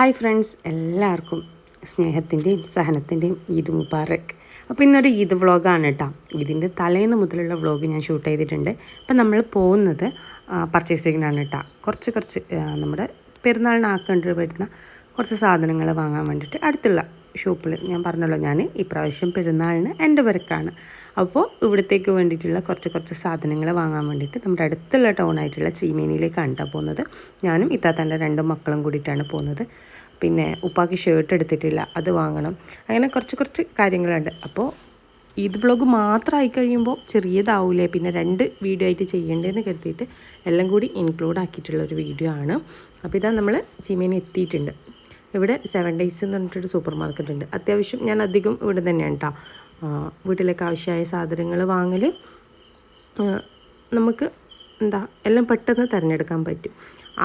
Hi friends എല്ലാവർക്കും സ്നേഹത്തിന്റെയും സഹനത്തിന്റെയും ഈദ് മുബാറക്. അപ്പോൾ ഇന്നൊരു ഈദ് വ്ളോഗാണ് കേട്ടോ. ഇതിന്റെ തലേന്ന് മുതലുള്ള വ്ളോഗ് ഞാൻ ഷൂട്ട് ചെയ്തിട്ടുണ്ട്. അപ്പോൾ നമ്മൾ പോകുന്നത് പർച്ചേസിങ്ങിനാണ് കേട്ടോ. കുറച്ച് കുറച്ച് നമ്മുടെ പെരുന്നാളിനാക്കേണ്ടി വരുന്ന കുറച്ച് സാധനങ്ങൾ വാങ്ങാൻ വേണ്ടിയിട്ട് അടുത്തുള്ള ഷോപ്പിൽ ഞാൻ പറഞ്ഞല്ലോ ഞാൻ ഇപ്രാവശ്യം പെരുന്നാളിന് എന്റെ വരക്കാണ് അപ്പോൾ ഇവിടത്തേക്ക് വേണ്ടിയിട്ടുള്ള കുറച്ച് കുറച്ച് സാധനങ്ങൾ വാങ്ങാൻ വേണ്ടിയിട്ട് നമ്മുടെ അടുത്തുള്ള ടൗൺ ആയിട്ടുള്ള ചീമേനിയിലേക്കാണ് കേട്ടോ പോകുന്നത് ഞാനും ഇത്താത്തന്റെ രണ്ട് മക്കളും കൂടിയിട്ടാണ് പോകുന്നത് പിന്നെ ഉപ്പാക്ക് ഷേർട്ട് എടുത്തിട്ടില്ല അത് വാങ്ങണം. അങ്ങനെ കുറച്ച് കുറച്ച് കാര്യങ്ങളുണ്ട്. അപ്പോൾ ഇത് വ്ളോഗ് മാത്രമായി കഴിയുമ്പോൾ ചെറിയതാവൂലേ പിന്നെ രണ്ട് വീഡിയോ ആയിട്ട് ചെയ്യേണ്ടതെന്ന് കരുതിയിട്ട് എല്ലാം കൂടി ഇൻക്ലൂഡ് ആക്കിയിട്ടുള്ള ഒരു വീഡിയോ ആണ്. അപ്പോൾ ഇതാ നമ്മൾ ചീമേനി എത്തിയിട്ടുണ്ട്. ഇവിടെ സെവൻ ഡേയ്സ് എന്ന് പറഞ്ഞിട്ടൊരു സൂപ്പർ മാർക്കറ്റ് ഉണ്ട്. അത്യാവശ്യം ഞാൻ അധികം ഇവിടെ തന്നെയാണ് കേട്ടോ വീട്ടിലേക്ക് ആവശ്യമായ സാധനങ്ങൾ വാങ്ങൽ നമുക്ക് എന്താ എല്ലാം പെട്ടെന്ന് തിരഞ്ഞെടുക്കാൻ പറ്റും.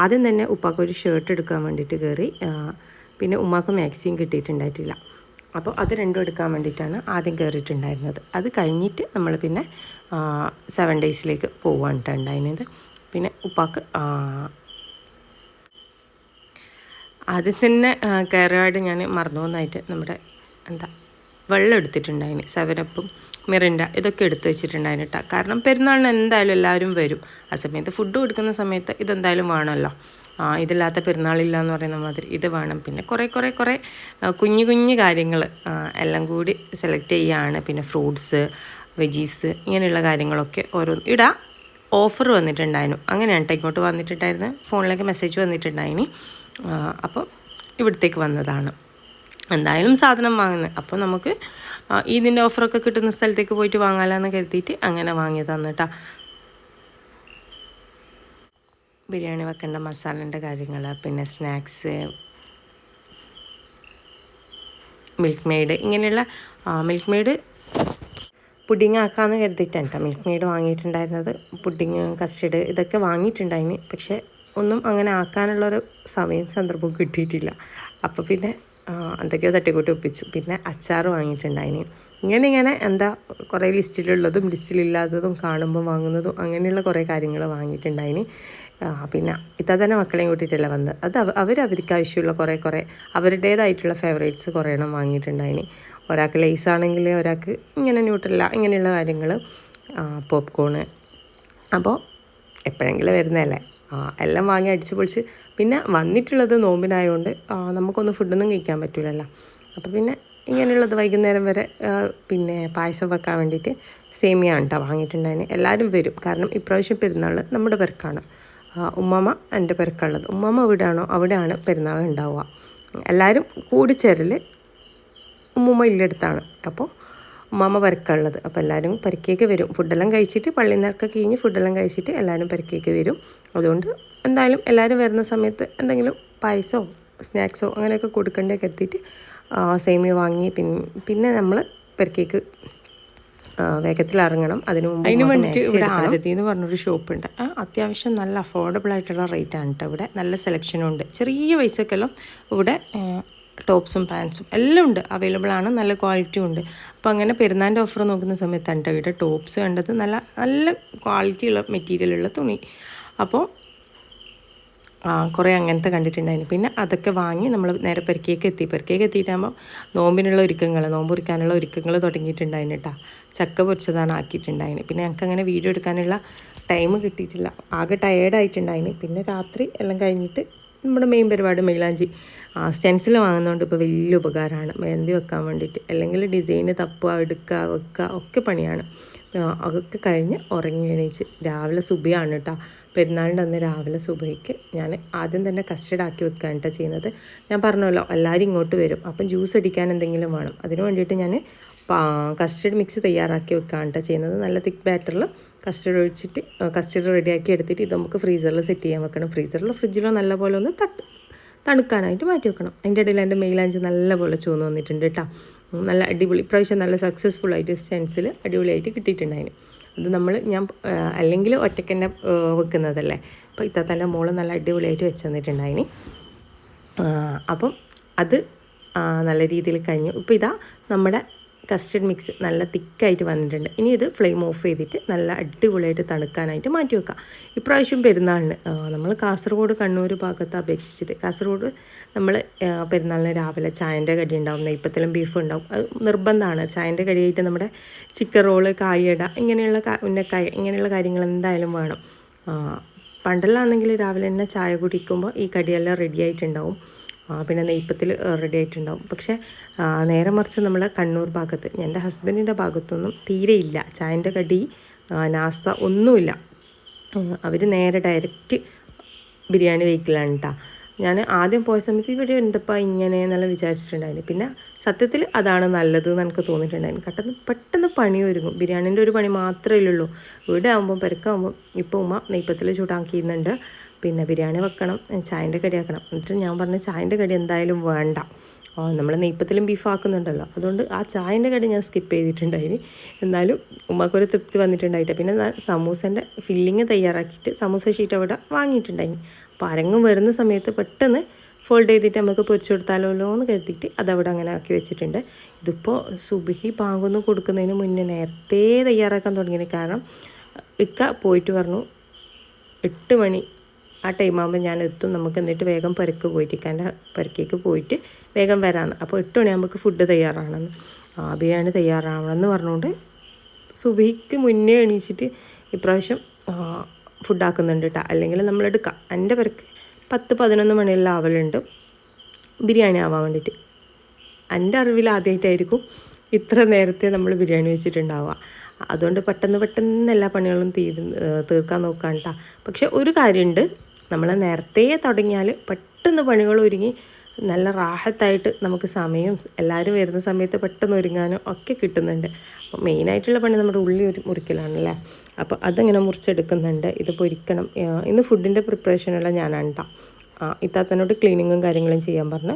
ആദ്യം തന്നെ ഉപ്പാക്ക് ഒരു ഷർട്ട് എടുക്കാൻ വേണ്ടിയിട്ട് കയറി പിന്നെ ഉമ്മാക്ക് മാക്സിയും കിട്ടിയിട്ടുണ്ടായിട്ടില്ല. അപ്പോൾ അത് രണ്ടും എടുക്കാൻ വേണ്ടിയിട്ടാണ് ആദ്യം കയറിയിട്ടുണ്ടായിരുന്നത് അത് കഴിഞ്ഞിട്ട് നമ്മൾ പിന്നെ സെവൻ ഡേയ്സിലേക്ക് പോവാണ് ഉണ്ടായിരുന്നത്. പിന്നെ ഉപ്പാക്ക് ആദ്യം തന്നെ കയറുപാട് ഞാൻ മറന്നു പോകുന്നതായിട്ട് നമ്മുടെ എന്താ വെള്ളം എടുത്തിട്ടുണ്ടായിന് സെവനപ്പും മിറിൻഡ ഇതൊക്കെ എടുത്ത് വെച്ചിട്ടുണ്ടായിന് കേട്ടോ കാരണം പെരുന്നാളിന് എന്തായാലും എല്ലാവരും വരും. ആ സമയത്ത് ഫുഡ് കൊടുക്കുന്ന സമയത്ത് ഇതെന്തായാലും വേണമല്ലോ. ആ ഇതില്ലാത്ത പെരുന്നാളില്ല എന്ന് പറയുന്ന മാതിരി ഇത് വേണം. പിന്നെ കുറേ കുറേ കുറേ കുഞ്ഞു കുഞ്ഞു കാര്യങ്ങൾ എല്ലാം കൂടി സെലക്ട് ചെയ്യുകയാണ് പിന്നെ ഫ്രൂട്ട്സ് വെജീസ് ഇങ്ങനെയുള്ള കാര്യങ്ങളൊക്കെ ഓരോ ഇടാം ഓഫർ വന്നിട്ടുണ്ടായിരുന്നു. അങ്ങനെയാണ് ഇങ്ങോട്ട് വന്നിട്ടുണ്ടായിരുന്നു ഫോണിലേക്ക് മെസ്സേജ് വന്നിട്ടുണ്ടായിന്. അപ്പോൾ ഇവിടത്തേക്ക് വന്നതാണ്. എന്തായാലും സാധനം വാങ്ങുന്നത് അപ്പോൾ നമുക്ക് ഇതിന്റെ ഓഫറൊക്കെ കിട്ടുന്ന സ്ഥലത്തേക്ക് പോയിട്ട് വാങ്ങാമെന്ന് കരുതിയിട്ട് അങ്ങനെ വാങ്ങിയതാണ് കേട്ടോ ബിരിയാണി വെക്കേണ്ട മസാലേന്റെ കാര്യങ്ങൾ പിന്നെ സ്നാക്സ് മിൽക്ക് മെയ്ഡ് ഇങ്ങനെയുള്ള മിൽക്ക് മെയ്ഡ് പുഡിങ് ആക്കാമെന്ന് കരുതിയിട്ടാണ് കേട്ടോ മിൽക്ക് മെയ്ഡ് വാങ്ങിയിട്ടുണ്ടായിരുന്നത്. പുഡിങ് കസ്റ്റഡ് ഇതൊക്കെ വാങ്ങിയിട്ടുണ്ടായിന്. പക്ഷേ ഒന്നും അങ്ങനെ ആക്കാനുള്ളൊരു സമയം സന്ദർഭവും കിട്ടിയിട്ടില്ല. അപ്പോൾ പിന്നെ എന്തൊക്കെയോ തട്ടിക്കൂട്ടി ഒപ്പിച്ചു. പിന്നെ അച്ചാർ വാങ്ങിയിട്ടുണ്ടായിന്. ഇങ്ങനെ ഇങ്ങനെ എന്താ കുറേ ലിസ്റ്റിലുള്ളതും ലിസ്റ്റിലില്ലാത്തതും കാണുമ്പോൾ വാങ്ങുന്നതും അങ്ങനെയുള്ള കുറേ കാര്യങ്ങൾ വാങ്ങിയിട്ടുണ്ടായിന്. പിന്നെ ഇത്താ തന്നെ മക്കളെയും കൂട്ടിയിട്ടല്ല വന്നത് അത് അവ- അവർ അവർക്ക് ആവശ്യമുള്ള കുറേ കുറേ അവരുടേതായിട്ടുള്ള ഫേവറേറ്റ്സ് കുറേ എണ്ണം വാങ്ങിയിട്ടുണ്ടായിന്. ഒരാൾക്ക് ലേസ് ആണെങ്കിൽ ഒരാൾക്ക് ഇങ്ങനെ ന്യൂട്രല്ല ഇങ്ങനെയുള്ള കാര്യങ്ങൾ പോപ്കോണ് അപ്പോൾ എപ്പോഴെങ്കിലും വരുന്നതല്ലേ. എല്ലാം വാങ്ങി അടിച്ച് പൊളിച്ച്. പിന്നെ വന്നിട്ടുള്ളത് നോമ്പിനായതുകൊണ്ട് നമുക്കൊന്ന് ഫുഡൊന്നും കഴിക്കാൻ പറ്റില്ലല്ലോ അപ്പോൾ പിന്നെ ഇങ്ങനെയുള്ളത് വൈകുന്നേരം വരെ പിന്നെ പായസം വെക്കാൻ വേണ്ടിയിട്ട് സേമിയാണ് കേട്ടോ വാങ്ങിയിട്ടുണ്ടായിരുന്നു എല്ലാവരും വരും. കാരണം ഇപ്രാവശ്യം പെരുന്നാൾ നമ്മുടെ പെരക്കാണ്. ഉമ്മമ്മ ഉമ്മാമ എന്റെ പെരക്കുള്ളത് ഉമ്മമ്മ എവിടെയാണോ അവിടെയാണ് പെരുന്നാൾ ഉണ്ടാവുക. എല്ലാവരും കൂടിച്ചേരൽ ഉമ്മുമ്മ ഇല്ലടുത്താണ്. അപ്പോൾ ഉമ്മാമ പരക്കുള്ളത് അപ്പോൾ എല്ലാവരും പരക്കേക്ക് വരും. ഫുഡെല്ലാം കഴിച്ചിട്ട് പള്ളി നിന്നൊക്കെ കഴിഞ്ഞ് ഫുഡെല്ലാം കഴിച്ചിട്ട് എല്ലാവരും പരക്കേക്ക് വരും. അതുകൊണ്ട് എന്തായാലും എല്ലാവരും വരുന്ന സമയത്ത് എന്തെങ്കിലും പായസമോ സ്നാക്സോ അങ്ങനെയൊക്കെ കൊടുക്കണ്ടേ എത്തിയിട്ട് സേമിയ വാങ്ങി പിന്നെ പിന്നെ നമ്മൾ പെരക്കേക്ക് വേഗത്തിൽ ഇറങ്ങണം. അതിന് മുമ്പ് അതിന് വേണ്ടിയിട്ട് ഇവിടെ ആരതി എന്ന് പറഞ്ഞൊരു ഷോപ്പുണ്ട്. അത്യാവശ്യം നല്ല അഫോർഡബിൾ ആയിട്ടുള്ള റേറ്റ് ആണ് കേട്ടോ ഇവിടെ. നല്ല സെലക്ഷനും ഉണ്ട്. ചെറിയ പൈസക്കെല്ലാം ഇവിടെ ടോപ്സും പാൻസും എല്ലാം ഉണ്ട്. അവൈലബിൾ ആണ്. നല്ല ക്വാളിറ്റിയും ഉണ്ട്. അപ്പോൾ അങ്ങനെ പെരുന്നാന്റെ ഓഫർ നോക്കുന്ന സമയത്ത് കേട്ടോ ടോപ്സ് കണ്ടത് നല്ല നല്ല ക്വാളിറ്റി ഉള്ള മെറ്റീരിയൽ ഉള്ള തുണി. അപ്പോൾ കുറേ അങ്ങനത്തെ കണ്ടിട്ടുണ്ടായിരുന്നു. പിന്നെ അതൊക്കെ വാങ്ങി നമ്മൾ നേരെ പെരക്കേക്ക് എത്തി. പെരക്കേക്ക് എത്തിയിട്ടാകുമ്പോൾ നോമ്പിനുള്ള ഒരുക്കങ്ങൾ നോമ്പ് ഒരുക്കാനുള്ള ഒരുക്കങ്ങൾ തുടങ്ങിയിട്ടുണ്ടായിരുന്നു കേട്ടോ ചക്ക പൊരിച്ചതാണ് ആക്കിയിട്ടുണ്ടായിന് പിന്നെ ഞങ്ങൾക്ക് അങ്ങനെ വീഡിയോ എടുക്കാനുള്ള ടൈം കിട്ടിയിട്ടില്ല. ആകെ ടയേർഡായിട്ടുണ്ടായിന് പിന്നെ രാത്രി എല്ലാം കഴിഞ്ഞിട്ട് നമ്മുടെ മെയിൻ പരിപാടി മൈലാഞ്ചി സ്റ്റെൻസിൽ വാങ്ങുന്നതുകൊണ്ട് ഇപ്പോൾ വലിയ ഉപകാരമാണ്. മെഹന്തി വെക്കാൻ വേണ്ടിയിട്ട്. അല്ലെങ്കിൽ ഡിസൈന് തപ്പുക എടുക്കുക വെക്കുക ഒക്കെ പണിയാണ്. അതൊക്കെ കഴിഞ്ഞ് ഉറങ്ങി എണീച്ച് രാവിലെ സുബിയാണ് കേട്ടോ. പെരുന്നാളിന്റെ അന്ന് രാവിലെ സുബയ്ക്ക് ഞാൻ ആദ്യം തന്നെ കസ്റ്റഡ് ആക്കി വെക്കുകയാണ് കേട്ടോ ചെയ്യുന്നത്. ഞാൻ പറഞ്ഞല്ലോ എല്ലാവരും ഇങ്ങോട്ട് വരും. അപ്പം ജ്യൂസ് അടിക്കാൻ എന്തെങ്കിലും വേണം. അതിന് വേണ്ടിയിട്ട് ഞാൻ കസ്റ്റഡ് മിക്സ് തയ്യാറാക്കി വെക്കുകയാണ് കേട്ടോ ചെയ്യുന്നത്. നല്ല തിക്ക് ബാറ്ററിൽ കസ്റ്റഡ് ഒഴിച്ചിട്ട് കസ്റ്റഡ് റെഡിയാക്കി എടുത്തിട്ട് ഇത് നമുക്ക് ഫ്രീസറിൽ സെറ്റ് ചെയ്യാൻ വെക്കണം. ഫ്രീസറിലോ ഫ്രിഡ്ജിലോ നല്ലപോലെ ഒന്ന് തട്ട് തണുക്കാനായിട്ട് മാറ്റി വെക്കണം. അതിന്റെ ഇടയിൽ എന്റെ നല്ല നല്ലപോലെ ചുവന്ന് വന്നിട്ടുണ്ട് കേട്ടോ. നല്ല അടിപൊളി ഇപ്രാവശ്യം നല്ല സക്സസ്ഫുൾ ആയിട്ട് സ്റ്റെൻസിൽ അടിപൊളിയായിട്ട് കിട്ടിയിട്ടുണ്ടായിന്. അത് നമ്മൾ ഞാൻ അല്ലെങ്കിൽ ഒറ്റയ്ക്ക് തന്നെ വെക്കുന്നതല്ലേ. അപ്പോൾ ഇത്തത്തന്റെ മോൾ നല്ല അടിപൊളിയായിട്ട് വെച്ച് തന്നിട്ടുണ്ടായിന്. അപ്പം അത് നല്ല രീതിയിൽ കഴിഞ്ഞു. ഇപ്പോൾ ഇതാ നമ്മുടെ കസ്റ്റർഡ് മിക്സ് നല്ല തിക്കായിട്ട് വന്നിട്ടുണ്ട്. ഇനി ഇത് ഫ്ലെയിം ഓഫ് ചെയ്തിട്ട് നല്ല അടിപൊളിയായിട്ട് തണുക്കാനായിട്ട് മാറ്റി വെക്കാം. ഇപ്രാവശ്യം പെരുന്നാളിന് നമ്മൾ കാസർഗോഡ് കണ്ണൂർ ഭാഗത്ത് അപേക്ഷിച്ചിട്ട് കാസർഗോഡ് നമ്മൾ പെരുന്നാളിന് രാവിലെ ചായന്റെ കടി ഉണ്ടാവും നെയ്പ്പത്തിലും ബീഫ് ഉണ്ടാവും. അത് നിർബന്ധമാണ്. ചായന്റെ കടിയായിട്ട് നമ്മുടെ ചിക്കൻ റോൾ കായട ഇങ്ങനെയുള്ള ഉന്നക്കായ ഇങ്ങനെയുള്ള കാര്യങ്ങൾ എന്തായാലും വേണം. പണ്ടെല്ലാം ആണെങ്കിൽ രാവിലെ തന്നെ ചായ കുടിക്കുമ്പോൾ ഈ കടിയെല്ലാം റെഡി ആയിട്ടുണ്ടാവും. പിന്നെ നെയ്പ്പത്തിൽ റെഡി ആയിട്ടുണ്ടാവും. പക്ഷേ നേരെ മറിച്ച് നമ്മൾ കണ്ണൂർ ഭാഗത്ത് എന്റെ ഹസ്ബൻഡിന്റെ ഭാഗത്തൊന്നും തീരെ ഇല്ല. ചായന്റെ കടി നാസ ഒന്നുമില്ല. അവർ നേരെ ഡയറക്റ്റ് ബിരിയാണി വെഹിക്കലാണ് കേട്ടോ ഞാൻ ആദ്യം പോയ സമയത്ത് ഇവിടെ എന്തപ്പോൾ ഇങ്ങനെ എന്നെല്ലാം വിചാരിച്ചിട്ടുണ്ടായിരുന്നു പിന്നെ സത്യത്തിൽ അതാണ് നല്ലത് എന്ന് എനിക്ക് തോന്നിയിട്ടുണ്ടായിരുന്നു പെട്ടെന്ന് പെട്ടെന്ന് പണി ഒരുങ്ങും. ബിരിയാണീന്റെ ഒരു പണി മാത്രമേ ഉള്ളൂ. ഇവിടെ ആകുമ്പോൾ പെരക്കാകുമ്പോൾ ഇപ്പോൾ ഉമ്മ നെയ്പ്പത്തിൽ ചൂടാക്കിയിരുന്നുണ്ട്. പിന്നെ ബിരിയാണി വെക്കണം ചായന്റെ കടി ആക്കണം. എന്നിട്ട് ഞാൻ പറഞ്ഞ ചായന്റെ കടി എന്തായാലും വേണ്ട. ഓ നമ്മൾ നെയ്പ്പത്തിലും ബീഫ് ആക്കുന്നുണ്ടല്ലോ അതുകൊണ്ട് ആ ചായന്റെ കടി ഞാൻ സ്കിപ്പ് ചെയ്തിട്ടുണ്ടായിന്. എന്നാലും ഉമ്മക്കൊരു തൃപ്തി വന്നിട്ടുണ്ടായിട്ട്. പിന്നെ ഞാൻ സമൂസേന്റെ ഫില്ലിങ് തയ്യാറാക്കിയിട്ട് സമൂസ ഷീറ്റ് അവിടെ വാങ്ങിയിട്ടുണ്ടായിന്. അപ്പോൾ അരങ്ങും വരുന്ന സമയത്ത് പെട്ടെന്ന് ഫോൾഡ് ചെയ്തിട്ട് നമുക്ക് പൊരിച്ചു കൊടുത്താലോ എന്ന് കരുതിയിട്ട് അതവിടെ അങ്ങനെ ആക്കി വെച്ചിട്ടുണ്ട്. ഇതിപ്പോൾ സുബിഹി പാങ്കൊന്നും കൊടുക്കുന്നതിന് മുന്നേ നേരത്തെ തയ്യാറാക്കാൻ തുടങ്ങിയത് കാരണം ഇക്ക പോയിട്ട് പറഞ്ഞു എട്ട് മണി ആ ടൈം ആകുമ്പോൾ ഞാൻ എത്തും. നമുക്ക് എന്നിട്ട് വേഗം പരക്ക് പോയിട്ട് ഇക്കാന്റെ പരക്കേക്ക് പോയിട്ട് വേഗം വരാമെന്ന് അപ്പോൾ എട്ട് മണിയാകുമ്പോൾ ഫുഡ് തയ്യാറാണെന്ന്. ആ ബിരിയാണി തയ്യാറാവണമെന്ന് പറഞ്ഞുകൊണ്ട് സുബിക്ക് മുന്നേ എണീച്ചിട്ട് ഇപ്രാവശ്യം ഫുഡാക്കുന്നുണ്ട് കേട്ടോ അല്ലെങ്കിൽ നമ്മളെടുക്കാം. എന്റെ പേർക്ക് പത്ത് പതിനൊന്ന് മണിയെല്ലാം ആവലുണ്ട്. ബിരിയാണി ആവാൻ വേണ്ടിയിട്ട് എന്റെ അറിവിൽ ആദ്യമായിട്ടായിരിക്കും ഇത്ര നേരത്തെ നമ്മൾ ബിരിയാണി വെച്ചിട്ടുണ്ടാവുക. അതുകൊണ്ട് പെട്ടെന്ന് പെട്ടെന്ന് എല്ലാ പണികളും തീരു തീർക്കാൻ നോക്കാൻ കേട്ടോ പക്ഷെ ഒരു കാര്യമുണ്ട് നമ്മൾ നേരത്തെ തുടങ്ങിയാൽ പെട്ടെന്ന് പണികൾ ഒരുങ്ങി നല്ല റാഹത്തായിട്ട് നമുക്ക് സമയം എല്ലാവരും വരുന്ന സമയത്ത് പെട്ടെന്ന് ഒരുങ്ങാനും ഒക്കെ കിട്ടുന്നുണ്ട്. അപ്പോൾ മെയിനായിട്ടുള്ള പണി നമ്മുടെ ഉള്ളി ഒരു മുറിക്കലാണല്ലേ? അപ്പോൾ അതങ്ങനെ മുറിച്ചെടുക്കുന്നുണ്ട്. ഇത് പൊരിക്കണം ഇന്ന് ഫുഡിന്റെ പ്രിപ്പറേഷനുള്ള ഞാനാണ് കേട്ടോ ഇത്താത്തനോട് ക്ലീനിങ്ങും കാര്യങ്ങളും ചെയ്യാൻ പറഞ്ഞ്.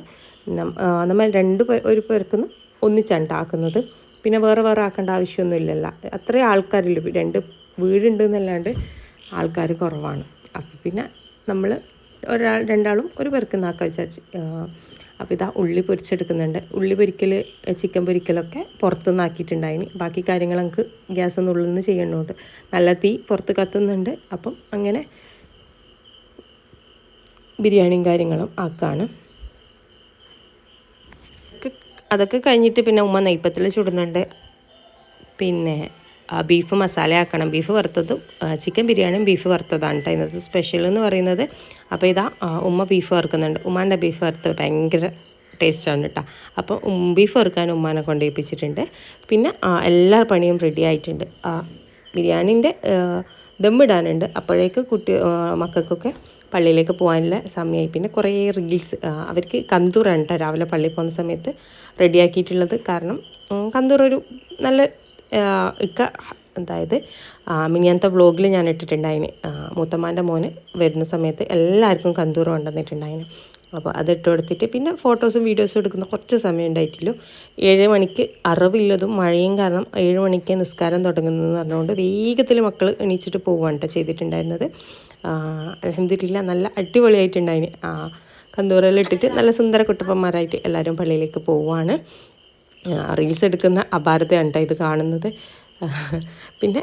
നമ്മൾ രണ്ട് ഒരു പേർക്കുന്ന് ഒന്നിച്ചാണ് ആക്കുന്നത് പിന്നെ വേറെ വേറെ ആക്കേണ്ട ആവശ്യമൊന്നും ഇല്ലല്ലോ. അത്രയും ആൾക്കാരില്ല? രണ്ട് വീടുണ്ട് എന്നല്ലാണ്ട് ആൾക്കാർ കുറവാണ്. അപ്പം പിന്നെ നമ്മൾ ഒരാൾ രണ്ടാളും ഒരു പേർക്ക് നാക്കാൻ വിചാരിച്ച്. അപ്പോൾ ഇതാ ഉള്ളി പൊരിച്ചെടുക്കുന്നുണ്ട്. ഉള്ളി പൊരിക്കൽ ചിക്കൻ പൊരിക്കലൊക്കെ പുറത്തുനിന്ന് ആക്കിയിട്ടുണ്ടായിന്. ബാക്കി കാര്യങ്ങൾ നമുക്ക് ഗ്യാസ് ഉള്ളിൽ നിന്ന് ചെയ്യണോണ്ട്. നല്ല തീ പുറത്ത് കത്തുന്നുണ്ട്. അപ്പം അങ്ങനെ ബിരിയാണിയും കാര്യങ്ങളും ആക്കാണ്. അതൊക്കെ കഴിഞ്ഞിട്ട് പിന്നെ ഉമ്മ നെയ്പ്പത്തിൽ ചുടുന്നുണ്ട്. പിന്നെ ബീഫ് മസാല ആക്കണം. ബീഫ് വറുത്തതും ചിക്കൻ ബിരിയാണിയും ബീഫ് വറുത്തതാണ് കേട്ടോ ഇന്നത്തെ സ്പെഷ്യൽ എന്ന് പറയുന്നത്. അപ്പോൾ ഇതാ ഉമ്മ ബീഫ് വറുക്കുന്നുണ്ട്. ഉമ്മാന്റെ ബീഫ് വറുത്തത് ഭയങ്കര ടേസ്റ്റാണ് കേട്ടോ അപ്പോൾ ബീഫ് വറുക്കാൻ ഉമ്മാനെ കൊണ്ടേൽപ്പിച്ചിട്ടുണ്ട് പിന്നെ എല്ലാ പണിയും റെഡി ആയിട്ടുണ്ട്. ബിരിയാണിന്റെ ദമ്മിടാനുണ്ട് അപ്പോഴേക്ക് കുട്ടി മക്കൾക്കൊക്കെ പള്ളിയിലേക്ക് പോകാനുള്ള സമയമായി പിന്നെ കുറേ റീൽസ് അവർക്ക് കന്തൂറാണ് കേട്ടോ രാവിലെ പള്ളിയിൽ പോകുന്ന സമയത്ത് റെഡിയാക്കിയിട്ടുള്ളത് കാരണം കന്തൂർ ഒരു നല്ല ഇക്ക അതായത് മിനിയാനത്തെ വ്ളോഗിൽ ഞാൻ ഇട്ടിട്ടുണ്ടായിന്. മൂത്തമ്മാന്റെ മോന് വരുന്ന സമയത്ത് എല്ലാവർക്കും കന്തൂർ കൊണ്ടുവന്നിട്ടുണ്ടായിന്. അപ്പോൾ അത് ഇട്ട് കൊടുത്തിട്ട് പിന്നെ ഫോട്ടോസും വീഡിയോസും എടുക്കുന്ന കുറച്ച് സമയം ഉണ്ടായിട്ടില്ലോ ഏഴ് മണിക്ക് അറിവില്ലതും മഴയും കാരണം ഏഴ് മണിക്ക് നിസ്കാരം തുടങ്ങുന്നതെന്ന് പറഞ്ഞുകൊണ്ട് വേഗത്തിൽ മക്കൾ എണീച്ചിട്ട് പോവുകയാണ് ചെയ്തിട്ടുണ്ടായിരുന്നത്. അലഹമില്ല നല്ല അടിപൊളിയായിട്ടുണ്ടായിന്. കന്തൂറയിലിട്ടിട്ട് നല്ല സുന്ദര കുട്ടപ്പന്മാരായിട്ട് എല്ലാവരും പള്ളിയിലേക്ക് പോവുകയാണ് റീൽസ് എടുക്കുന്ന അപാരതയാണ് കേട്ടോ ഇത് കാണുന്നത്. പിന്നെ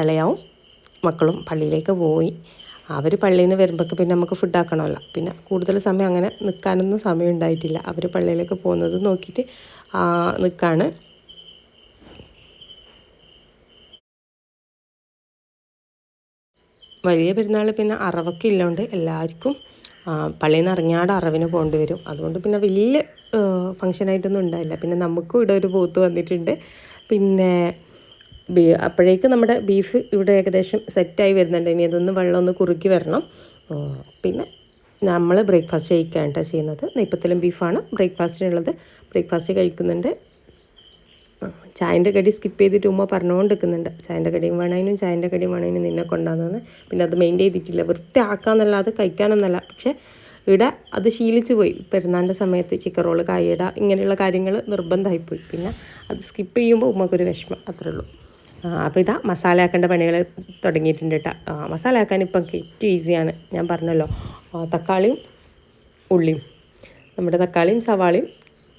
ഇളയാവും മക്കളും പള്ളിയിലേക്ക് പോയി. അവർ പള്ളിയിൽ നിന്ന് വരുമ്പോഴേക്ക് പിന്നെ നമുക്ക് ഫുഡ് ആക്കണമല്ല. പിന്നെ കൂടുതൽ സമയം അങ്ങനെ നിൽക്കാനൊന്നും സമയം ഉണ്ടായിട്ടില്ല. അവർ പള്ളിയിലേക്ക് പോകുന്നത് നോക്കിയിട്ട് നിൽക്കാണ് വലിയ പെരുന്നാൾ പിന്നെ അറവൊക്കെ ഇല്ലാണ്ട് എല്ലാവർക്കും പള്ളിയിൽ നിന്ന് ഇറങ്ങിയാട് അറവിന് പോകേണ്ടി വരും അതുകൊണ്ട് പിന്നെ വലിയ ഫങ്ഷനായിട്ടൊന്നും ഉണ്ടായില്ല. പിന്നെ നമുക്കും ഇവിടെ ഒരു പോത്ത് വന്നിട്ടുണ്ട്. പിന്നെ ബീ അപ്പോഴേക്ക് നമ്മുടെ ബീഫ് ഇവിടെ ഏകദേശം സെറ്റായി വരുന്നുണ്ട്. ഇനി അതൊന്ന് വെള്ളം ഒന്ന് കുറുക്കി വരണം. പിന്നെ നമ്മൾ ബ്രേക്ക്ഫാസ്റ്റ് കഴിക്കാൻ കേട്ടോ ചെയ്യുന്നത്. നെയ്പ്പത്തലും ബീഫാണ് ബ്രേക്ക്ഫാസ്റ്റിനുള്ളത്. ബ്രേക്ക്ഫാസ്റ്റ് കഴിക്കുന്നുണ്ട്. ചായന്റെ കടി സ്കിപ്പ് ചെയ്തിട്ട് ഉമ്മ പറഞ്ഞുകൊണ്ട് നിൽക്കുന്നുണ്ട് ചായന്റെ കടിയും വേണേനും ചായന്റെ കടിയും വേണേനും നിന്നെ കൊണ്ടാന്ന് പിന്നെ അത് മെയിന്റെയിൻ ചെയ്തിട്ടില്ല. വൃത്തി ആക്കാന്നല്ലാതെ കഴിക്കാനൊന്നല്ല. പക്ഷേ ഇവിടെ അത് ശീലിച്ചു പോയി. പെരുന്നാളിന്റെ സമയത്ത് ചിക്കൻ റോൾ കായട ഇങ്ങനെയുള്ള കാര്യങ്ങൾ നിർബന്ധമായിപ്പോയി പിന്നെ അത് സ്കിപ്പ് ചെയ്യുമ്പോൾ ഉമ്മക്കൊരു വിഷമം. അത്രേ ഉള്ളൂ. അപ്പോൾ ഇതാ മസാല ആക്കേണ്ട പണികൾ തുടങ്ങിയിട്ടുണ്ട് കേട്ടോ. മസാല ആക്കാൻ ഇപ്പം ഏറ്റവും ഈസിയാണ് ഞാൻ പറഞ്ഞല്ലോ. തക്കാളിയും ഉള്ളിയും. നമ്മുടെ തക്കാളിയും സവാളയും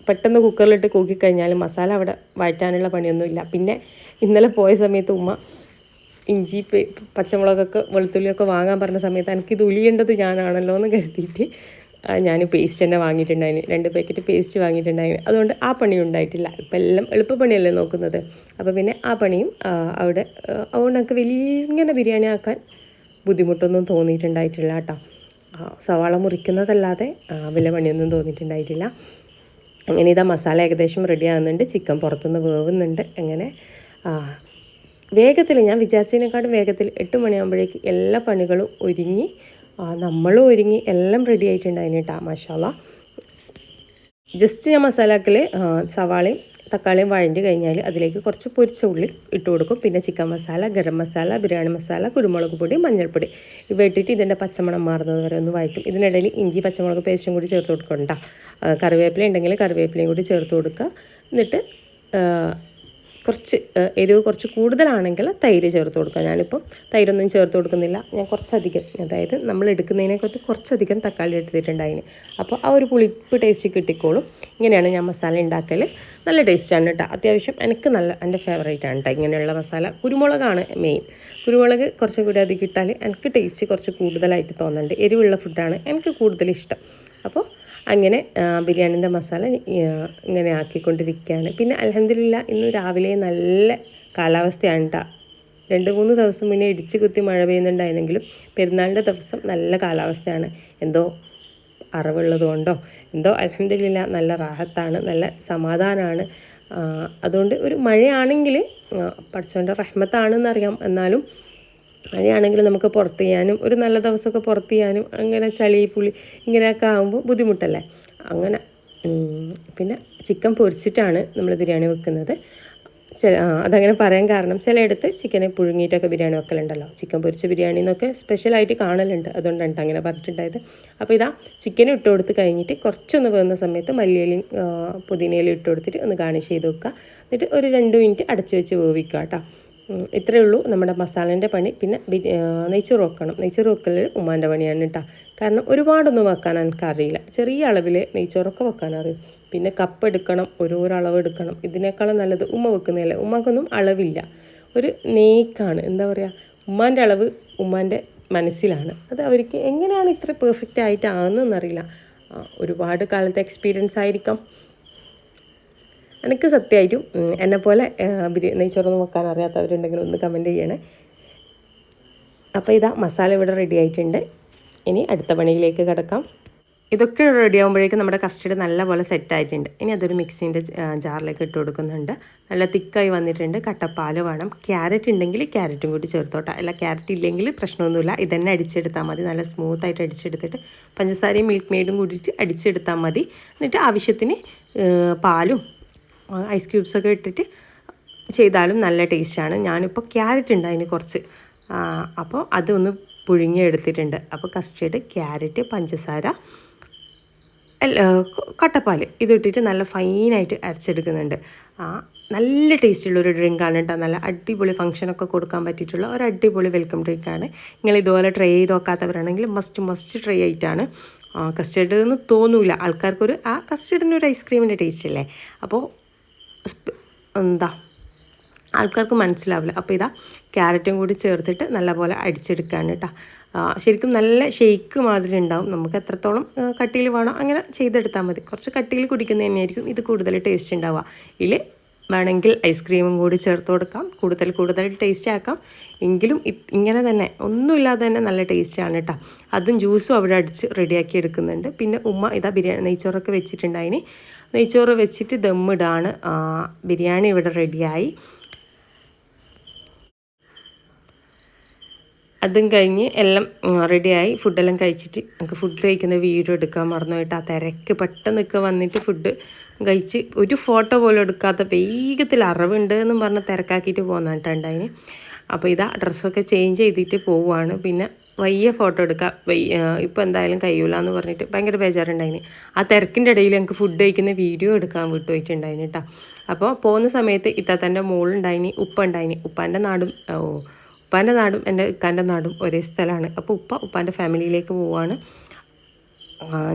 പെട്ടെന്ന് കുക്കറിലിട്ട് കൂക്കിക്കഴിഞ്ഞാൽ മസാല അവിടെ വഴറ്റാനുള്ള പണിയൊന്നുമില്ല. പിന്നെ ഇന്നലെ പോയ സമയത്ത് ഉമ്മ ഇഞ്ചി പച്ചമുളകൊക്കെ വെളുത്തുള്ളിയൊക്കെ വാങ്ങാൻ പറഞ്ഞ സമയത്ത് എനിക്കിത് ഉലിയേണ്ടത് ഞാനാണല്ലോ എന്ന് കരുതിയിട്ട് ഞാൻ പേസ്റ്റ് തന്നെ വാങ്ങിയിട്ടുണ്ടായിരുന്നു രണ്ട് പാക്കറ്റ് പേസ്റ്റ് വാങ്ങിയിട്ടുണ്ടായിരുന്നു അതുകൊണ്ട് ആ പണി ഉണ്ടായിട്ടില്ല. ഇപ്പം എല്ലാം എളുപ്പപ്പണിയല്ലേ നോക്കുന്നത്. അപ്പോൾ പിന്നെ ആ പണിയും അവിടെ അതുകൊണ്ട് എനിക്ക് വലിയ ഇങ്ങനെ ബിരിയാണി ആക്കാൻ ബുദ്ധിമുട്ടൊന്നും തോന്നിയിട്ടുണ്ടായിട്ടില്ല കേട്ടോ. സവാള മുറിക്കുന്നതല്ലാതെ ആ, വലിയ പണിയൊന്നും തോന്നിയിട്ടുണ്ടായിട്ടില്ല. അങ്ങനെ ഇതാ മസാല ഏകദേശം റെഡി ആകുന്നുണ്ട് ചിക്കൻ പുറത്തുനിന്ന് വേവുന്നുണ്ട്. അങ്ങനെ വേഗത്തിൽ ഞാൻ വിചാരിച്ചതിനെക്കാട്ടും വേഗത്തിൽ എട്ട് മണിയാകുമ്പോഴേക്ക് എല്ലാ പണികളും ഒരുങ്ങി നമ്മളും ഒരുങ്ങി എല്ലാം റെഡി ആയിട്ടുണ്ടായിരുന്നു കേട്ടോ മഷാല ജസ്റ്റ് ഞാൻ മസാലാക്കിൽ സവാളയും തക്കാളിയും വഴഞ്ഞ് കഴിഞ്ഞാൽ അതിലേക്ക് കുറച്ച് പൊരിച്ച ഉള്ളി ഇട്ട് കൊടുക്കും. പിന്നെ ചിക്കൻ മസാല ഗരം മസാല ബിരിയാണി മസാല കുരുമുളക് പൊടി മഞ്ഞൾപ്പൊടി. ഇവ ഇട്ടിട്ട് ഇതിന്റെ പച്ചമണം മാറുന്നത് വരെ ഒന്ന് വഴറ്റും. ഇതിനിടയിൽ ഇഞ്ചി പച്ചമുളക് പേസ്റ്റും കൂടി ചേർത്ത് കൊടുക്കണ്ട കറിവേപ്പില ഉണ്ടെങ്കിൽ കറിവേപ്പിലയും കൂടി ചേർത്ത് കൊടുക്കുക. എന്നിട്ട് കുറച്ച് എരിവ് കുറച്ച് കൂടുതലാണെങ്കിൽ തൈര് ചേർത്ത് കൊടുക്കുക ഞാനിപ്പം തൈരൊന്നും ചേർത്ത് കൊടുക്കുന്നില്ല. ഞാൻ കുറച്ചധികം അതായത് നമ്മൾ എടുക്കുന്നതിനെക്കുറിച്ച് കുറച്ചധികം തക്കാളി എടുത്തിട്ടുണ്ട് അതിന്. അപ്പോൾ ആ ഒരു പുളിപ്പ് ടേസ്റ്റ് കിട്ടിക്കോളും. ഇങ്ങനെയാണ് ഞാൻ മസാല ഉണ്ടാക്കൽ നല്ല ടേസ്റ്റാണ് കേട്ടോ അത്യാവശ്യം എനിക്ക് നല്ല എന്റെ ഫേവറേറ്റ് ആണ് കേട്ടോ ഇങ്ങനെയുള്ള മസാല. കുരുമുളകാണ് മെയിൻ കുരുമുളക് കുറച്ചും കൂടി അധികം ഇട്ടാൽ എനിക്ക് ടേസ്റ്റ് കുറച്ച് കൂടുതലായിട്ട് തോന്നുന്നുണ്ട് എരിവുള്ള ഫുഡാണ് എനിക്ക് കൂടുതൽ ഇഷ്ടം. അപ്പോൾ അങ്ങനെ ബിരിയാണിന്റെ മസാല ഇങ്ങനെ ആക്കിക്കൊണ്ടിരിക്കുകയാണ്. പിന്നെ അലഹമില്ല ഇന്ന് രാവിലെ നല്ല കാലാവസ്ഥയാണ് കേട്ടോ രണ്ട് മൂന്ന് ദിവസം മുന്നേ ഇടിച്ചു കുത്തി മഴ പെയ്യുന്നുണ്ടായിരുന്നെങ്കിലും പെരുന്നാളിന്റെ ദിവസം നല്ല കാലാവസ്ഥയാണ്. എന്തോ അറിവുള്ളതുകൊണ്ടോ എന്തോ അലഹമില്ല നല്ല റാഹത്താണ് നല്ല സമാധാനമാണ്. അതുകൊണ്ട് ഒരു മഴയാണെങ്കിൽ പഠിച്ചോന്റെ റഹ്മത്താണെന്നറിയാം. എന്നാലും മഴയാണെങ്കിൽ നമുക്ക് പുറത്ത് ചെയ്യാനും ഒരു നല്ല ദിവസമൊക്കെ പുറത്ത് ചെയ്യാനും അങ്ങനെ ചളി പുളി ഇങ്ങനെയൊക്കെ ആകുമ്പോൾ ബുദ്ധിമുട്ടല്ലേ? അങ്ങനെ പിന്നെ ചിക്കൻ പൊരിച്ചിട്ടാണ് നമ്മൾ ബിരിയാണി വെക്കുന്നത്. അതങ്ങനെ പറയാൻ കാരണം ചിലയിടത്ത് ചിക്കനെ പുഴുങ്ങിയിട്ടൊക്കെ ബിരിയാണി വെക്കലുണ്ടല്ലോ. ചിക്കൻ പൊരിച്ച ബിരിയാണി എന്നൊക്കെ സ്പെഷ്യലായിട്ട് കാണലുണ്ട്. അതുകൊണ്ടാണ് അങ്ങനെ പറഞ്ഞിട്ടുണ്ടായത്. അപ്പോൾ ഇതാ ചിക്കൻ ഇട്ട് കൊടുത്ത് കഴിഞ്ഞിട്ട് കുറച്ചൊന്ന് വേകുന്ന സമയത്ത് മല്ലിയിലും പുതിനയിലും ഇട്ട് കൊടുത്തിട്ട് ഒന്ന് ഗാർണിഷ് ചെയ്ത് വെക്കുക. എന്നിട്ട് ഒരു രണ്ട് മിനിറ്റ് അടച്ചു വെച്ച് വേവിക്കുക കേട്ടോ. ഇത്രയേ ഉള്ളൂ നമ്മുടെ മസാലേന്റെ പണി. പിന്നെ നെയ്ച്ചോറ് വെക്കണം. നെയ്ച്ചോറ് വെക്കൽ ഉമ്മാന്റെ പണിയാണ് കേട്ടോ കാരണം ഒരുപാടൊന്നും വെക്കാൻ എനിക്കറിയില്ല. ചെറിയ അളവിൽ നെയ്ച്ചോറൊക്കെ വെക്കാൻ അറിയും. പിന്നെ കപ്പ് എടുക്കണം ഓരോരോ അളവ് എടുക്കണം. ഇതിനേക്കാളും നല്ലത് ഉമ്മ വെക്കുന്നതല്ലേ. ഉമ്മക്കൊന്നും അളവില്ല. ഒരു നെയ്ക്കാണ്. എന്താ പറയുക ഉമ്മാന്റെ അളവ് ഉമ്മാന്റെ മനസ്സിലാണ്. അത് അവർക്ക് എങ്ങനെയാണ് ഇത്ര പെർഫെക്റ്റ് ആയിട്ട് ആകുന്നതെന്നറിയില്ല ഒരുപാട് കാലത്തെ എക്സ്പീരിയൻസ് ആയിരിക്കാം. എനിക്ക് സത്യമായിട്ടും എന്നെ പോലെ നെയ്ച്ചോറൊന്നും വെക്കാൻ അറിയാത്തവരുണ്ടെങ്കിൽ ഒന്ന് കമന്റ് ചെയ്യണേ. അപ്പോൾ ഇതാ മസാല ഇവിടെ റെഡി ആയിട്ടുണ്ട്. ഇനി അടുത്ത പണിയിലേക്ക് കിടക്കാം. ഇതൊക്കെ റെഡി ആകുമ്പോഴേക്കും നമ്മുടെ കസ്റ്റഡ് നല്ലപോലെ സെറ്റ് ആയിട്ടുണ്ട്. ഇനി അതൊരു മിക്സിന്റെ ജാറിലേക്ക് ഇട്ട് കൊടുക്കുന്നുണ്ട്. നല്ല തിക്കായി വന്നിട്ടുണ്ട്. കട്ടപ്പാൽ വേണം. ക്യാരറ്റ് ഉണ്ടെങ്കിൽ ക്യാരറ്റും കൂടി ചേർത്തോട്ടെ. അല്ല ക്യാരറ്റ് ഇല്ലെങ്കിൽ പ്രശ്നമൊന്നുമില്ല. ഇതന്നെ അടിച്ചെടുത്താൽ മതി. നല്ല സ്മൂത്തായിട്ട് അടിച്ചെടുത്തിട്ട് പഞ്ചസാരയും മിൽക്ക് മെയ്ഡും കൂടിയിട്ട് അടിച്ചെടുത്താൽ മതി. എന്നിട്ട് ആവശ്യത്തിന് പാലും ഐസ് ക്യൂബ്സ് ക്യൂബ്സൊക്കെ ഇട്ടിട്ട് ചെയ്താലും നല്ല ടേസ്റ്റാണ് ഞാനിപ്പോൾ ക്യാരറ്റ് ഉണ്ട് അതിന് കുറച്ച്. അപ്പോൾ അതൊന്ന് പുഴുങ്ങി എടുത്തിട്ടുണ്ട്. അപ്പോൾ കസ്റ്റേർഡ് ക്യാരറ്റ് പഞ്ചസാര കട്ടപ്പാൽ ഇതിട്ടിട്ട് നല്ല ഫൈനായിട്ട് അരച്ചെടുക്കുന്നുണ്ട്. നല്ല ടേസ്റ്റുള്ളൊരു ഡ്രിങ്കാണ് കേട്ടോ നല്ല അടിപൊളി ഫംഗ്ഷനൊക്കെ കൊടുക്കാൻ പറ്റിയിട്ടുള്ള ഒരു അടിപൊളി വെൽക്കം ഡ്രിങ്കാണ് നിങ്ങൾ ഇതുപോലെ ട്രൈ ചെയ്ത് നോക്കാത്തവരാണെങ്കിൽ മസ്റ്റ് മസ്റ്റ് ട്രൈ ആയിട്ടാണ് കസ്റ്റേർഡ് എന്ന് തോന്നൂല. ആൾക്കാർക്കൊരു ആ കസ്റ്റേർഡിന് ഒരു ഐസ്ക്രീമിന്റെ ടേസ്റ്റ് അല്ലേ അപ്പോൾ എന്താ ആൾക്കാർക്ക് മനസ്സിലാവില്ല. അപ്പോൾ ഇതാ ക്യാരറ്റും കൂടി ചേർത്തിട്ട് നല്ലപോലെ അടിച്ചെടുക്കുകയാണ് കേട്ടോ ശരിക്കും നല്ല ഷെയ്ക്ക് മാതിരി ഉണ്ടാവും. നമുക്ക് എത്രത്തോളം കട്ടിയിൽ വേണോ അങ്ങനെ ചെയ്തെടുത്താൽ മതി. കുറച്ച് കട്ടിയിൽ കുടിക്കുന്നത് ഇത് കൂടുതൽ ടേസ്റ്റ് ഉണ്ടാവുക. ഇതിൽ വേണമെങ്കിൽ ഐസ്ക്രീമും കൂടി ചേർത്ത് കൊടുക്കാം. കൂടുതൽ കൂടുതൽ ടേസ്റ്റ് ആക്കാം. എങ്കിലും ഇങ്ങനെ തന്നെ. ഒന്നുമില്ലാതെ തന്നെ നല്ല ടേസ്റ്റാണ് കേട്ടോ അതും ജ്യൂസും അവിടെ അടിച്ച് റെഡിയാക്കി എടുക്കുന്നുണ്ട്. പിന്നെ ഉമ്മ ഇതാ ബിരിയാണി നെയ്ച്ചോറൊക്കെ വെച്ചിട്ടുണ്ടായിന് നെയ്ച്ചോറ് വെച്ചിട്ട് ദമ്മിടാണ് ബിരിയാണി ഇവിടെ റെഡിയായി അതും കഴിഞ്ഞ് എല്ലാം റെഡിയായി ഫുഡെല്ലാം കഴിച്ചിട്ട് നമുക്ക് ഫുഡ് കഴിക്കുന്ന വീഡിയോ എടുക്കാൻ മറന്നു പോയിട്ട് ആ തിരക്ക് പെട്ടെന്നൊക്കെ വന്നിട്ട് ഫുഡ് കഴിച്ച് ഒരു ഫോട്ടോ പോലും എടുക്കാത്ത വേഗത്തിൽ അറിവുണ്ട് എന്നും പറഞ്ഞ് തിരക്കാക്കിയിട്ട് പോകുന്നിട്ടുണ്ടായിന് അപ്പോൾ ഇതാ ഡ്രസ്സൊക്കെ ചേഞ്ച് ചെയ്തിട്ട് പോവുകയാണ് പിന്നെ വയ്യ ഫോട്ടോ എടുക്കാം. ഇപ്പോൾ എന്തായാലും കഴിയൂല എന്ന് പറഞ്ഞിട്ട് ഭയങ്കര ബേജാറുണ്ടായിന്. ആ തിരക്കിന്റെ ഇടയിൽ ഞങ്ങൾക്ക് ഫുഡ് കഴിക്കുന്ന വീഡിയോ എടുക്കാൻ വിട്ടുപോയിട്ടുണ്ടായിന് കേട്ടോ അപ്പോൾ പോകുന്ന സമയത്ത് ഇത്താത്തന്റെ മോളുണ്ടായിന് ഉപ്പ ഉണ്ടായിന് ഉപ്പാന്റെ നാടും ഉപ്പാന്റെ നാടും എന്റെ ഇക്കാന്റെ നാടും ഒരേ സ്ഥലമാണ് അപ്പോൾ ഉപ്പ ഉപ്പാന്റെ ഫാമിലിയിലേക്ക് പോവാണ്.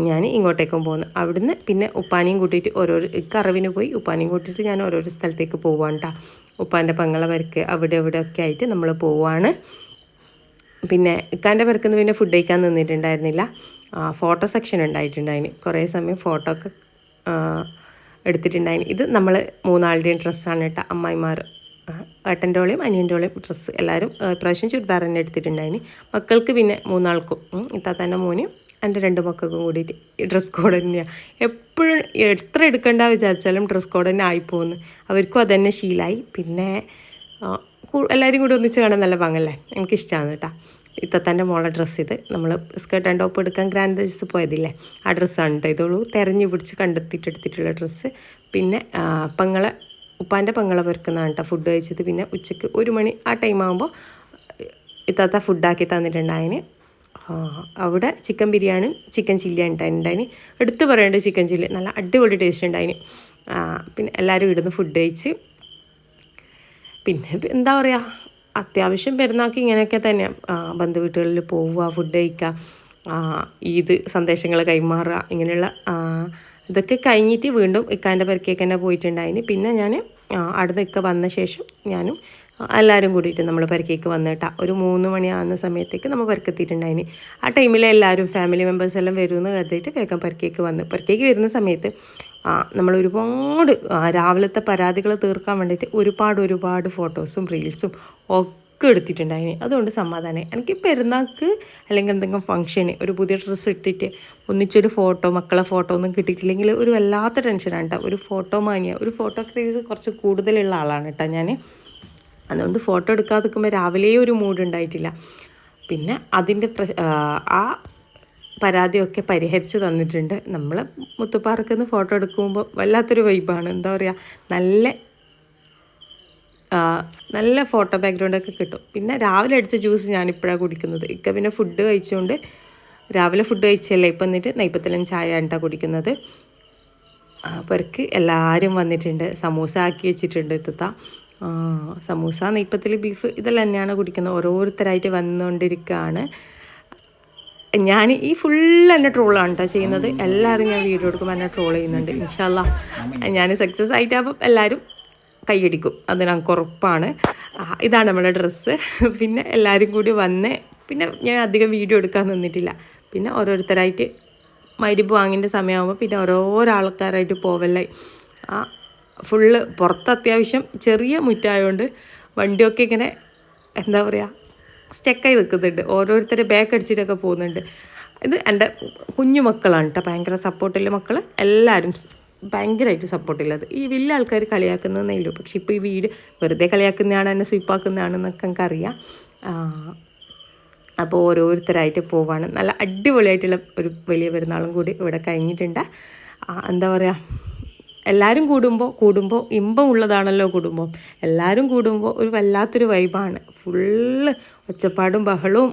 ഞാൻ ഇങ്ങോട്ടേക്കും പോകുന്നു അവിടുന്ന് പിന്നെ ഉപ്പാനെയും കൂട്ടിയിട്ട് ഓരോരോ കറവിന് പോയി ഉപ്പാനെയും കൂട്ടിയിട്ട് ഞാൻ ഓരോരോ സ്ഥലത്തേക്ക് പോവാണ് കേട്ടോ ഉപ്പാന്റെ പങ്ങളെ വരക്ക് അവിടെ ഇവിടെ ഒക്കെ ആയിട്ട് നമ്മൾ പോവാണ്. പിന്നെ ഇക്കാന്റെ പേർക്കൊന്നും പിന്നെ ഫുഡ് കഴിക്കാൻ നിന്നിട്ടുണ്ടായിരുന്നില്ല. Photo section ഉണ്ടായിട്ടുണ്ടായിന്. കുറേ സമയം ഫോട്ടോ ഒക്കെ എടുത്തിട്ടുണ്ടായിന്. ഇത് നമ്മൾ മൂന്നാളുടെയും ഡ്രസ്സാണ് കേട്ടോ അമ്മായിമാർ ഏട്ടന്റെ ഓളെയും അനിയന്റെ ഓളെയും ഡ്രസ്സ് എല്ലാവരും പ്രാവശ്യം ചുരിദാർ തന്നെ എടുത്തിട്ടുണ്ടായിന്. മക്കൾക്ക് പിന്നെ മൂന്നാൾക്കും ഇത്താത്തന്റെ മോനും എന്റെ രണ്ട് മക്കൾക്കും കൂടിയിട്ട് ഡ്രസ് കോഡ് തന്നെയാണ് എപ്പോഴും എത്ര എടുക്കണ്ട വിചാരിച്ചാലും ഡ്രസ് കോഡ് തന്നെ ആയിപ്പോകുന്നു. അവർക്കും അതന്നെ ശീലമായി പിന്നെ എല്ലാവരും കൂടി ഒന്നിച്ച് കാണാൻ നല്ല ഭംഗല്ലേ എനിക്കിഷ്ടമാണ് കേട്ടോ. ഇത്തത്തന്റെ മോളെ ഡ്രസ്സ് ഇത്. നമ്മൾ സ്കേർട്ട് ആൻഡ് ടോപ്പ് എടുക്കാൻ ഗ്രാൻഡ് ജസ് പോയതില്ലേ? ആ ഡ്രസ്സാണ് കേട്ടോ ഇതോളൂ തെരഞ്ഞു പിടിച്ച് കണ്ടെത്തിയിട്ട് എടുത്തിട്ടുള്ള ഡ്രസ്സ് പിന്നെ പങ്ങളെ ഉപ്പാന്റെ പങ്ങളെ പെറുക്കുന്നതാണ് കേട്ടോ ഫുഡ് കഴിച്ചത്. പിന്നെ ഉച്ചയ്ക്ക് ഒരു മണി ആ ടൈം ആകുമ്പോൾ ഇത്താത്ത ഫുഡാക്കി തന്നിട്ടുണ്ടായിന്. ആ, അവിടെ ചിക്കൻ ബിരിയാണിയും ചിക്കൻ ചില്ലിയാണ് ഉണ്ടായിന് എടുത്ത് പറയേണ്ടത് ചിക്കൻ ചില്ലി നല്ല അടിപൊളി ടേസ്റ്റ് ഉണ്ടായിന് പിന്നെ എല്ലാവരും ഇവിടുന്ന് ഫുഡ് കഴിച്ച്. പിന്നെ എന്താ പറയുക അത്യാവശ്യം പെരുന്നാൾക്ക് ഇങ്ങനെയൊക്കെ തന്നെ ബന്ധുവീട്ടുകളിൽ പോവുക ഫുഡ് കഴിക്കുക ഈദ് സന്ദേശങ്ങൾ കൈമാറുക ഇങ്ങനെയുള്ള ഇതൊക്കെ കഴിഞ്ഞിട്ട് വീണ്ടും ഇക്കാന്റെ പെരക്കേക്ക് തന്നെ പോയിട്ടുണ്ടായിന്. പിന്നെ ഞാൻ അവിടെ ഇക്ക വന്ന ശേഷം ഞാനും എല്ലാവരും കൂടിയിട്ട് നമ്മൾ പരിക്കേക്ക് വന്നിട്ടാ. ഒരു മൂന്ന് മണിയാകുന്ന സമയത്തേക്ക് നമ്മൾ പെരക്കെത്തിയിട്ടുണ്ടായിന് ആ ടൈമിൽ എല്ലാവരും ഫാമിലി മെമ്പേഴ്സ് എല്ലാം വരുമെന്ന് കരുതിയിട്ട് വേഗം പരിക്കേക്ക് വന്ന്. പരിക്കേക്ക് വരുന്ന സമയത്ത് ആ, നമ്മൾ ഒരുപാട് രാവിലത്തെ പരാതികൾ തീർക്കാൻ വേണ്ടിയിട്ട് ഒരുപാട് ഒരുപാട് ഫോട്ടോസും റീൽസും ഒക്കെ എടുത്തിട്ടുണ്ടായിന് അതുകൊണ്ട് സമാധാനം എനിക്ക് പെരുന്നാൾക്ക് അല്ലെങ്കിൽ എന്തെങ്കിലും ഫംഗ്ഷന് ഒരു പുതിയ ഡ്രസ്സ് ഇട്ടിട്ട് ഒന്നിച്ചൊരു ഫോട്ടോ മക്കളെ ഫോട്ടോ ഒന്നും കിട്ടിയിട്ടില്ലെങ്കിൽ ഒരു വല്ലാത്ത ടെൻഷനാണ് കേട്ടോ ഒരു ഫോട്ടോ മാനിയ ഒരു ഫോട്ടോ ക്രേസ് കുറച്ച് കൂടുതലുള്ള ആളാണ് കേട്ടോ ഞാൻ അതുകൊണ്ട് ഫോട്ടോ എടുക്കാതെ നിൽക്കുമ്പോൾ രാവിലെ ഒരു മൂഡ് ഉണ്ടായിട്ടില്ല. പിന്നെ അതിന്റെ പ്ര ആ, പരാതിയൊക്കെ പരിഹരിച്ച് തന്നിട്ടുണ്ട്. നമ്മൾ മുത്തുപ്പാറക്കുന്ന് ഫോട്ടോ എടുക്കുമ്പോൾ വല്ലാത്തൊരു വൈബാണ് എന്താ പറയുക നല്ല നല്ല ഫോട്ടോ ബാക്ക്ഗ്രൗണ്ടൊക്കെ കിട്ടും. പിന്നെ രാവിലെ അടിച്ച ജ്യൂസ് ഞാനിപ്പോഴാണ് കുടിക്കുന്നത്. ഇക്ക പിന്നെ ഫുഡ് കഴിച്ചുകൊണ്ട് രാവിലെ ഫുഡ് കഴിച്ചല്ലേ? ഇപ്പം എന്നിട്ട് നെയ്പ്പത്തിലും ചായ ആണ് കുടിക്കുന്നത്. അപ്പോൾ എല്ലാവരും വന്നിട്ടുണ്ട്. സമൂസ ആക്കി വെച്ചിട്ടുണ്ട് ഇത്തത്ത. ആ, സമൂസ നെയ്പ്പത്തിൽ ബീഫ് ഇതെല്ലാം തന്നെയാണ് കുടിക്കുന്നത്. ഓരോരുത്തരായിട്ട് വന്നുകൊണ്ടിരിക്കുകയാണ്. ഞാൻ ഈ ഫുൾ എന്നെ ട്രോളാണ് കേട്ടോ ചെയ്യുന്നത്. എല്ലാവരും ഞാൻ വീഡിയോ എടുക്കുമ്പോൾ എന്നെ ട്രോൾ ചെയ്യുന്നുണ്ട്. ഇൻഷാല്ല ഞാൻ സക്സസ് ആയിട്ടാകുമ്പോൾ എല്ലാവരും കൈയടിക്കും. അത് ഞങ്ങൾക്ക് ഉറപ്പാണ്. ഇതാണ് നമ്മുടെ ഡ്രസ്സ് പിന്നെ എല്ലാവരും കൂടി വന്ന് പിന്നെ ഞാൻ അധികം വീഡിയോ എടുക്കാൻ നിന്നിട്ടില്ല. പിന്നെ ഓരോരുത്തരായിട്ട് മരുപ്പ് വാങ്ങിന്റെ സമയമാകുമ്പോൾ പിന്നെ ഓരോരോ ആൾക്കാരായിട്ട് പോവല്ലേ. ആ ഫുള്ള് പുറത്ത് അത്യാവശ്യം ചെറിയ മുറ്റായതുകൊണ്ട് വണ്ടിയൊക്കെ ഇങ്ങനെ എന്താ പറയുക സ്റ്റെക്കായി നിൽക്കുന്നുണ്ട്. ഓരോരുത്തർ ബാക്ക് അടിച്ചിട്ടൊക്കെ പോകുന്നുണ്ട്. ഇത് എന്റെ കുഞ്ഞു മക്കളാണ് കേട്ടോ ഭയങ്കര സപ്പോർട്ടുള്ള മക്കൾ എല്ലാവരും ഭയങ്കരമായിട്ട് സപ്പോർട്ടുള്ളത് ഈ വലിയ ആൾക്കാർ കളിയാക്കുന്നതേ ഉള്ളൂ. പക്ഷേ ഇപ്പോൾ ഈ വീട് വെറുതെ കളിയാക്കുന്നതാണ് എന്നെ സ്വീപ്പാക്കുന്നതാണെന്നൊക്കെ എനിക്കറിയാം. അറിയാം അപ്പോൾ ഓരോരുത്തരായിട്ട് പോവാണ്. നല്ല അടിപൊളിയായിട്ടുള്ള ഒരു വലിയ പെരുന്നാളും കൂടി ഇവിടെ കഴിഞ്ഞിട്ടുണ്ട്. എന്താ പറയുക എല്ലാവരും കൂടുമ്പോൾ കൂടുമ്പോൾ ഇമ്പമുള്ളതാണല്ലോ കുടുംബം എല്ലാവരും കൂടുമ്പോൾ ഒരു വല്ലാത്തൊരു വൈബാണ് ഫുള്ള് ഒച്ചപ്പാടും ബഹളവും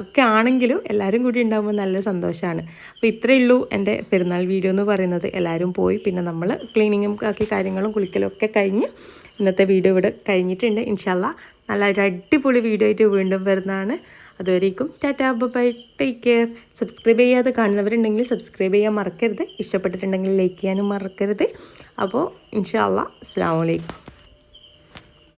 ഒക്കെ ആണെങ്കിലും എല്ലാവരും കൂടി ഉണ്ടാകുമ്പോൾ നല്ല സന്തോഷമാണ് അപ്പോൾ ഇത്രയേ ഉള്ളൂ എന്റെ പെരുന്നാൾ വീഡിയോ എന്ന് പറയുന്നത്. എല്ലാവരും പോയി പിന്നെ നമ്മൾ ക്ലീനിങ്ങും ആക്കി കാര്യങ്ങളും കുളിക്കലും ഒക്കെ കഴിഞ്ഞ് ഇന്നത്തെ വീഡിയോ ഇവിടെ കഴിഞ്ഞിട്ടുണ്ട്. ഇൻഷാല്ല നല്ല ഒരു അടിപൊളി വീഡിയോ ആയിട്ട് വീണ്ടും വരുന്നതാണ്. അതുവരേക്കും tata bye take care subscribe ചെയ്യാതെ കാണുന്നവരുണ്ടെങ്കിൽ സബ്സ്ക്രൈബ് ചെയ്യാൻ മറക്കരുത്. ഇഷ്ടപ്പെട്ടിട്ടുണ്ടെങ്കിൽ ലൈക്ക് ചെയ്യാനും മറക്കരുത്. അപ്പോൾ ഇൻഷാ അല്ലാ അസ്സാം വലൈക്കും